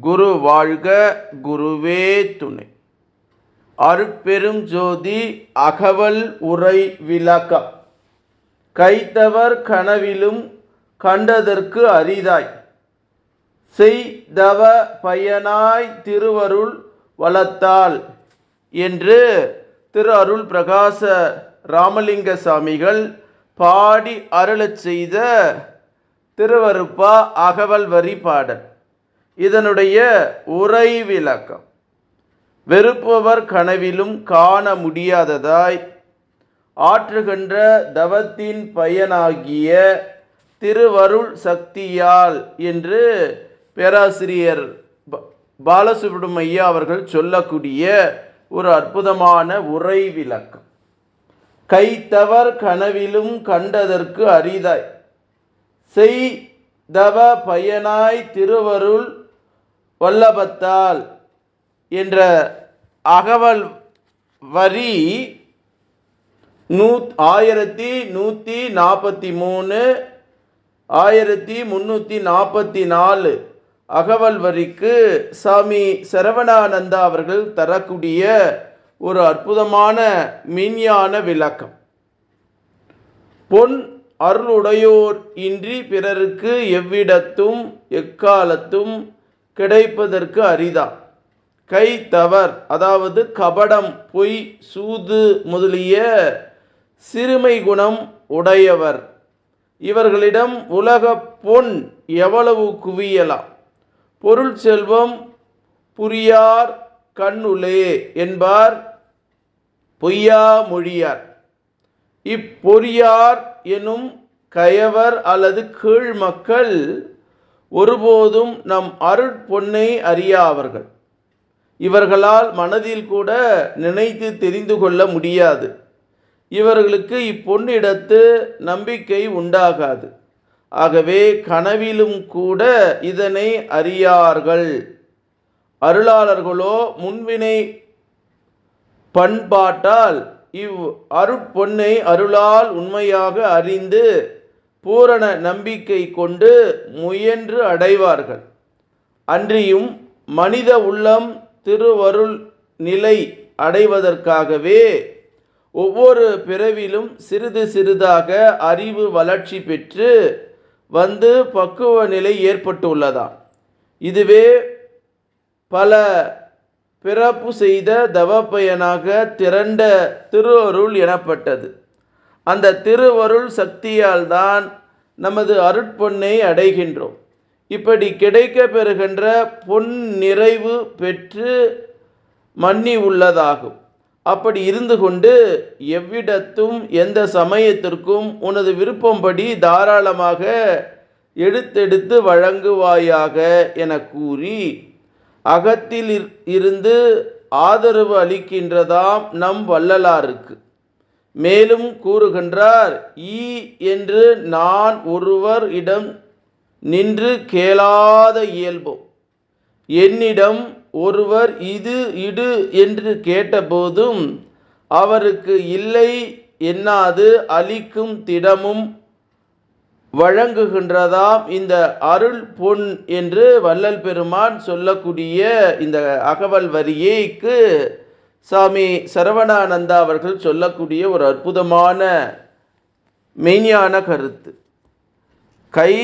குரு வாழ்க குருவே துணை. அருட்பெரும் ஜோதி அகவல் உரை விளக்கம் கைத்தவர் கனவிலும் கண்டதற்கு அரிதாய். செய்தவ பயனாய் திருவருள் வளத்தால் என்று திரு அருள் பிரகாச ராமலிங்க சாமிகள் பாடி அருளச் செய்த திருவருப்பா அகவல் வரி பாடல். இதனுடைய உரை விளக்கம். வெறுப்பவர் கனவிலும் காண முடியாததாய் ஆற்றுகின்ற தவத்தின் பயனாகிய திருவருள் சக்தியால் என்று பேராசிரியர் ப- அவர்கள் சொல்லக்கூடிய ஒரு அற்புதமான உரை விளக்கம். கைத்தவர் கனவிலும் கண்டதற்கு அரிதாய். செய்தவ பயனாய் திருவருள் வல்லபத்தால் என்ற அகவல் வரி நூ ஆயிரத்தி நூற்றி நாற்பத்தி மூணு ஆயிரத்தி முந்நூற்றி நாற்பத்தி நாலு அகவல் வரிக்கு சாமி சரவணானந்தா அவர்கள் தரக்கூடிய ஒரு அற்புதமான மின்ஞான விளக்கம். பொன் அருளுடையோர் இன்றி பிறருக்கு எவ்விடத்தும் எக்காலத்தும் கிடைப்பதற்கு அரிதா. கை தவர் அதாவது கபடம் பொய் சூது முதலிய சிறுமை குணம் உடையவர். இவர்களிடம் உலக பொன் எவ்வளவு குவியலாம்? பொருள் செல்வம் புரியார் கண்ணுலே என்பார் பொய்யா மொழியார். இப்பொறியார் எனும் கயவர் அல்லது கீழ் மக்கள் ஒருபோதும் நம் அருட்பொன்னை அறியாவர்கள். இவர்களால் மனதில் கூட நினைத்து தெரிந்து கொள்ள முடியாது. இவர்களுக்கு இப்பொன்னிடத்து நம்பிக்கை உண்டாகாது. ஆகவே கனவிலும் கூட இதனை அறியார்கள். அருளாளர்களோ முன்வினை பண்பாட்டால் இவ் அருட்பொன்னை அருளால் உண்மையாக அறிந்து பூரண நம்பிக்கை கொண்டு முயன்று அடைவார்கள். அன்றியும் மனித உள்ளம் திருவருள் நிலை அடைவதற்காகவே ஒவ்வொரு பிறவிலும் சிறிது சிறிதாக அறிவு வளர்ச்சி பெற்று வந்து பக்குவ நிலை ஏற்பட்டுள்ளதாம். இதுவே பல பிறப்பு செய்த தவப்பயனாக திரண்ட திருவருள் எனப்பட்டது. அந்த திருவருள் சக்தியால் தான் நமது அருட்பொன்னை அடைகின்றோம். இப்படி கிடைக்க பெறுகின்ற பொன் நிறைவு பெற்று மன்னி உள்ளதாகும். அப்படி இருந்து கொண்டு எவ்விடத்தும் எந்த சமயத்திற்கும் உனது விருப்பம்படி தாராளமாக எடுத்தெடுத்து வழங்குவாயாக என கூறி அகத்தில் இருந்து ஆதரவு அளிக்கின்றதாம் நம் வள்ளலாருக்கு. மேலும் கூறுகின்றார் ஈ என்று நான் ஒருவர் இடம் நின்று கேளாத இயல்பும். என்னிடம் ஒருவர் இது இடு என்று கேட்டபோதும் அவருக்கு இல்லை என்னாது அளிக்கும் திடமும் வழங்குகின்றதாம். இந்த அருள் பொன் என்று வள்ளல் பெருமான் சொல்லக்கூடிய இந்த அகவல் வரியைக்கு சாமி சரவணானந்தா அவர்கள் சொல்லக்கூடிய ஒரு அற்புதமான மெய்ஞான கருத்து. கை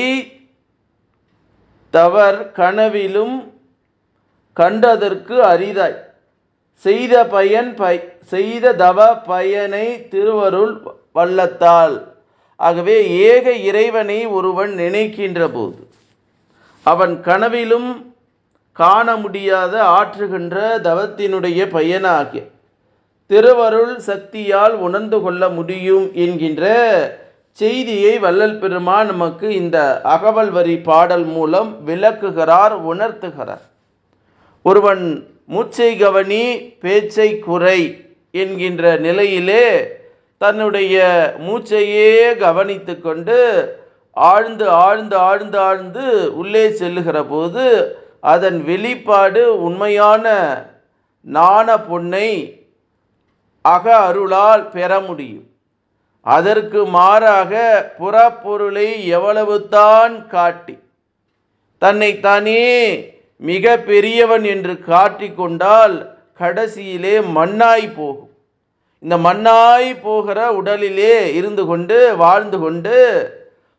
தவர் கனவிலும் கண்டதற்கு அரிதாய். செய்த பயன் பை செய்த தவ பயனை திருவருள் வல்லத்தால். ஆகவே ஏக இறைவனை ஒருவன் நினைக்கின்ற போது அவன் கனவிலும் காண முடியாத ஆற்றுகின்ற தவத்தினுடைய பயனாகிய திருவருள் சக்தியால் உணர்ந்து கொள்ள முடியும் என்கின்ற செய்தியை வள்ளல் பெருமான் நமக்கு இந்த அகவல் வரி பாடல் மூலம் விளக்குகிறார் உணர்த்துகிறார். ஒருவன் மூச்சை கவனி பேச்சை குறை என்கின்ற நிலையிலே தன்னுடைய மூச்சையே கவனித்து கொண்டு ஆழ்ந்து ஆழ்ந்து ஆழ்ந்து ஆழ்ந்து உள்ளே செல்லுகிற போது அதன் வெளிப்பாடு உண்மையான நாண பொன்னை அக அருளால் பெற முடியும். அதற்கு மாறாக புறப்பொருளை எவ்வளவுதான் காட்டி தன்னைத்தானே மிக பெரியவன் என்று காட்டிக்கொண்டால் கடைசியிலே மண்ணாய் போகும். இந்த மண்ணாய் போகிற உடலிலே இருந்து கொண்டு வாழ்ந்து கொண்டு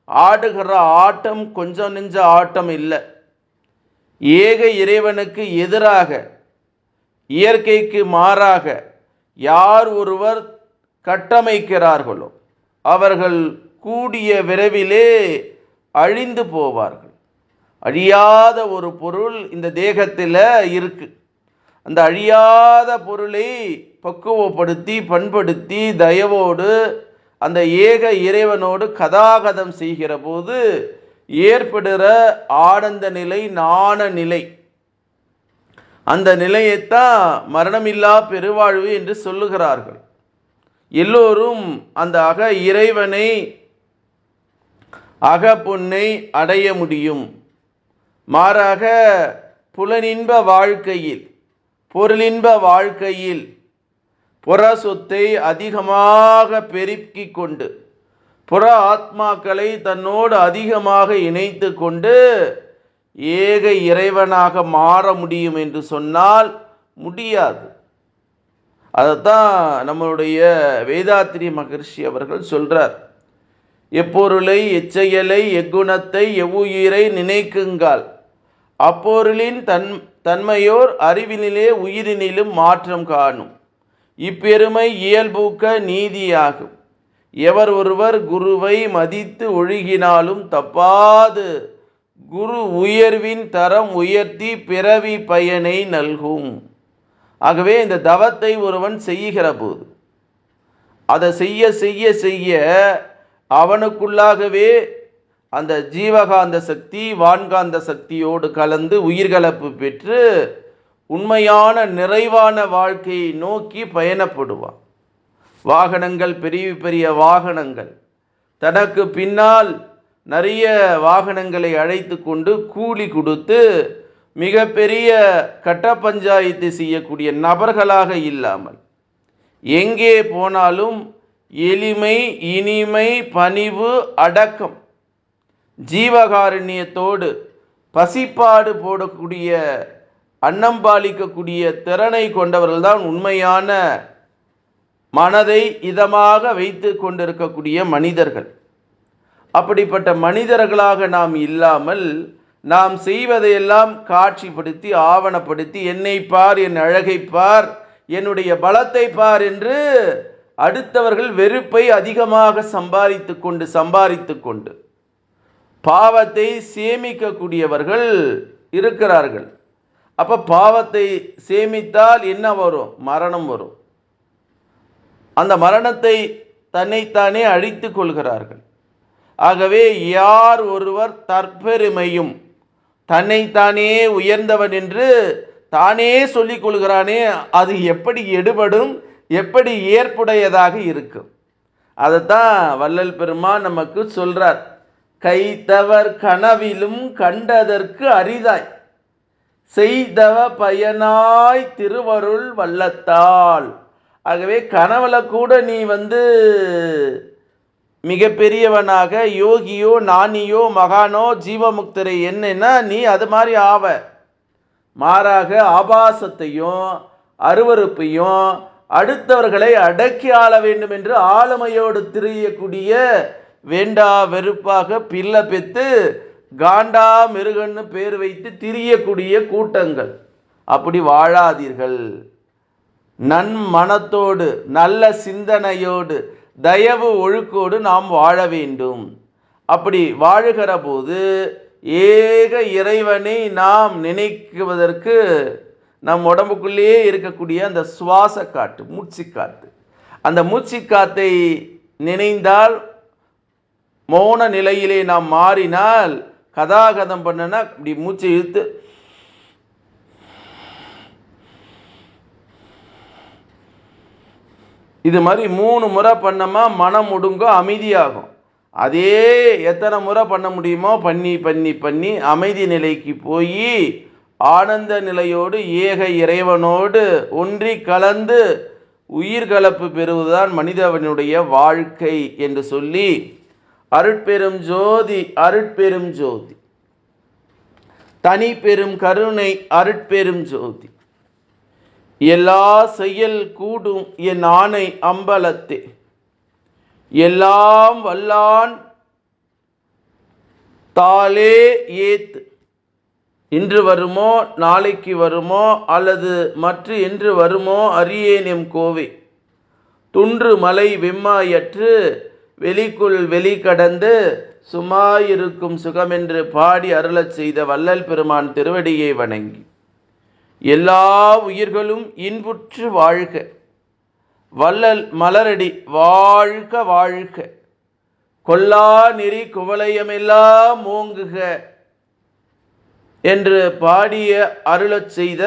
ஆடுகிற ஆட்டம் கொஞ்சம் நெஞ்ச ஆட்டம் இல்லை. ஏக இறைவனுக்கு எதிராக இயற்கைக்கு மாறாக யார் ஒருவர் கட்டமைக்கிறார்களோ அவர்கள் கூடிய விரைவிலே அழிந்து போவார்கள். அழியாத ஒரு பொருள் இந்த தேகத்தில் இருக்கு. அந்த அழியாத பொருளை பக்குவப்படுத்தி பண்படுத்தி தயவோடு அந்த ஏக இறைவனோடு கதாகதம் செய்கிற போது ஏற்படுகிற ஆனந்த நிலை நாண நிலை. அந்த நிலையைத்தான் மரணமில்லா பெருவாழ்வு என்று சொல்லுகிறார்கள். எல்லோரும் அந்த அக இறைவனை அக பொன்னை அடைய முடியும். மாறாக புலனின்ப வாழ்க்கையில் பொருளின்ப வாழ்க்கையில் புற சொத்தை அதிகமாக பெருக்கிக் கொண்டு புற ஆத்மாக்களை தன்னோடு அதிகமாக இணைத்து கொண்டு ஏக இறைவனாக மாற முடியும் என்று சொன்னால் முடியாது. அதைத்தான் நம்மளுடைய வேதாத்திரி மகர்ஷி அவர்கள் சொல்றார். எப்பொருளை எச்செயலை எக்குணத்தை எவ்வுயிரை நினைக்குங்கால். அப்பொருளின் தன் தன்மையோர் அறிவினிலே உயிரினிலும் மாற்றம் காணும். இப்பெருமை இயல்பூக்க நீதியாகும். எவர் ஒருவர் குருவை மதித்து ஒழுகினாலும் தப்பாது. குரு உயர்வின் தரம் உயர்த்தி பிறவி பயனை நல்கும். ஆகவே இந்த தவத்தை ஒருவன் செய்கிற போது அதை செய்ய செய்ய செய்ய அவனுக்குள்ளாகவே அந்த ஜீவகாந்த சக்தி வான்காந்த சக்தியோடு கலந்து உயிர்கலப்பு பெற்று உண்மையான நிறைவான வாழ்க்கையை நோக்கி பயணப்படுவான். வாகனங்கள் பெரிய பெரிய வாகனங்கள். தனக்கு பின்னால் நிறைய வாகனங்களை அழைத்து கொண்டு கூலி கொடுத்து மிகப்பெரிய கட்ட பஞ்சாயத்து செய்யக்கூடிய நபர்களாக இல்லாமல் எங்கே போனாலும் எளிமை இனிமை பணிவு அடக்கம் ஜீவகாருண்யத்தோடு பசிப்பாடு போடக்கூடிய அன்னம் பாலிக்கக்கூடிய திறனை கொண்டவர்கள் தான் உண்மையான மனதை இதமாக வைத்து கொண்டிருக்கக்கூடிய மனிதர்கள். அப்படிப்பட்ட மனிதர்களாக நாம் இல்லாமல் நாம் செய்வதையெல்லாம் காட்சிப்படுத்தி ஆவணப்படுத்தி என்னை பார் என் அழகை பார் என்னுடைய பலத்தை பார் என்று அடுத்தவர்கள் வெறுப்பை அதிகமாக சம்பாதித்து கொண்டு சம்பாதித்து கொண்டு பாவத்தை சேமிக்கக்கூடியவர்கள் இருக்கிறார்கள். அப்போ பாவத்தை சேமித்தால் என்ன வரும்? மரணம் வரும். அந்த மரணத்தை தன்னைத்தானே அழித்து கொள்கிறார்கள். ஆகவே யார் ஒருவர் தற்பெருமையும் தன்னைத்தானே உயர்ந்தவன் என்று தானே சொல்லிக் கொள்கிறானே அது எப்படி எடுபடும் எப்படி ஏற்புடையதாக இருக்கும். அதைத்தான் வள்ளல் பெருமான் நமக்கு சொல்றார். கைத்தவர் கனவிலும் கண்டதற்கு அரிதாய். செய்தவ பயனாய் திருவருள் வல்லத்தாள் ஆகவே கனவுல கூட நீ வந்து மிகப்பெரியவனாக யோகியோ நானியோ மகானோ ஜீவமுக்தரை என்னன்னா நீ அது மாதிரி ஆவ. மாறாக ஆபாசத்தையும் அருவருப்பையும் அடுத்தவர்களை அடக்கி ஆள வேண்டும் என்று ஆளுமையோடு திரியக்கூடிய வேண்டா வெறுப்பாக பிள்ளை பெத்து காண்டா மிருகன்னு பேர் வைத்து திரியக்கூடிய கூட்டங்கள். அப்படி வாழாதீர்கள். நன்மனத்தோடு நல்ல சிந்தனையோடு தயவு ஒழுக்கோடு நாம் வாழ வேண்டும். அப்படி வாழுகிற போது ஏக இறைவனை நாம் நினைக்குவதற்கு நம் உடம்புக்குள்ளேயே இருக்கக்கூடிய அந்த சுவாச காற்று மூச்சு காற்று அந்த மூச்சிக்காத்தை நினைந்தால் மௌன நிலையிலே நாம் மாறினால் கதாகதம் பண்ணனா இப்படி மூச்சை இழுத்து இது மாதிரி மூணு முறை பண்ணோமா மனம் ஒடுங்கும் அமைதியாகும். அதே எத்தனை முறை பண்ண முடியுமோ பண்ணி பண்ணி பண்ணி அமைதி நிலைக்கு போய் ஆனந்த நிலையோடு ஏக இறைவனோடு ஒன்றி கலந்து உயிர் கலப்பு பெறுவதுதான் மனிதவனுடைய வாழ்க்கை என்று சொல்லி அருட்பெரும் ஜோதி அருட்பெரும் ஜோதி. தனி பெரும் கருணை அருட்பெரும் ஜோதி. எல்லா செயல் கூடும் என் ஆணை அம்பலத்தே. எல்லாம் வல்லான் தாலே ஏத்து. இன்று வருமோ நாளைக்கு வருமோ அல்லது மற்ற என்று வருமோ அறியேன் எம் கோவை. துன்று மலை வெம்மாயற்று வெளிக்குள் வெளி கடந்து சுமாயிருக்கும் சுகமென்று பாடி அருளச் செய்த வள்ளல் பெருமான் திருவடியை வணங்கி. எல்லா உயிர்களும் இன்புற்று வாழ்க. வள்ளல் மலரடி வாழ்க வாழ்க. கொல்லா நெறி குவலயமெல்லாம் ஓங்குக என்று பாடிய அருளச் செய்த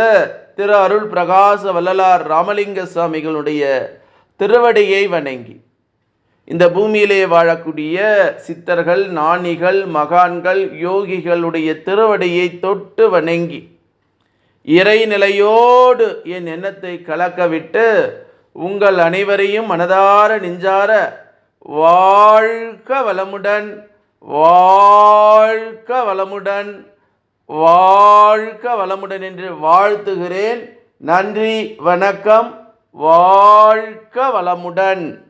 திரு அருள் பிரகாச வள்ளலார் ராமலிங்க சுவாமிகளுடைய திருவடியை வணங்கி. இந்த பூமியிலே வாழக்கூடிய சித்தர்கள் நாணிகள் மகான்கள் யோகிகளுடைய திருவடியை தொட்டு வணங்கி. இறைநிலையோடு என் எண்ணத்தை கலக்கவிட்டு உங்கள் அனைவரையும் மனதார நெஞ்சார வாழ்க வளமுடன் வாழ்க வளமுடன் வாழ்க வளமுடன் என்று வாழ்த்துகிறேன். நன்றி வணக்கம் வாழ்க வளமுடன்.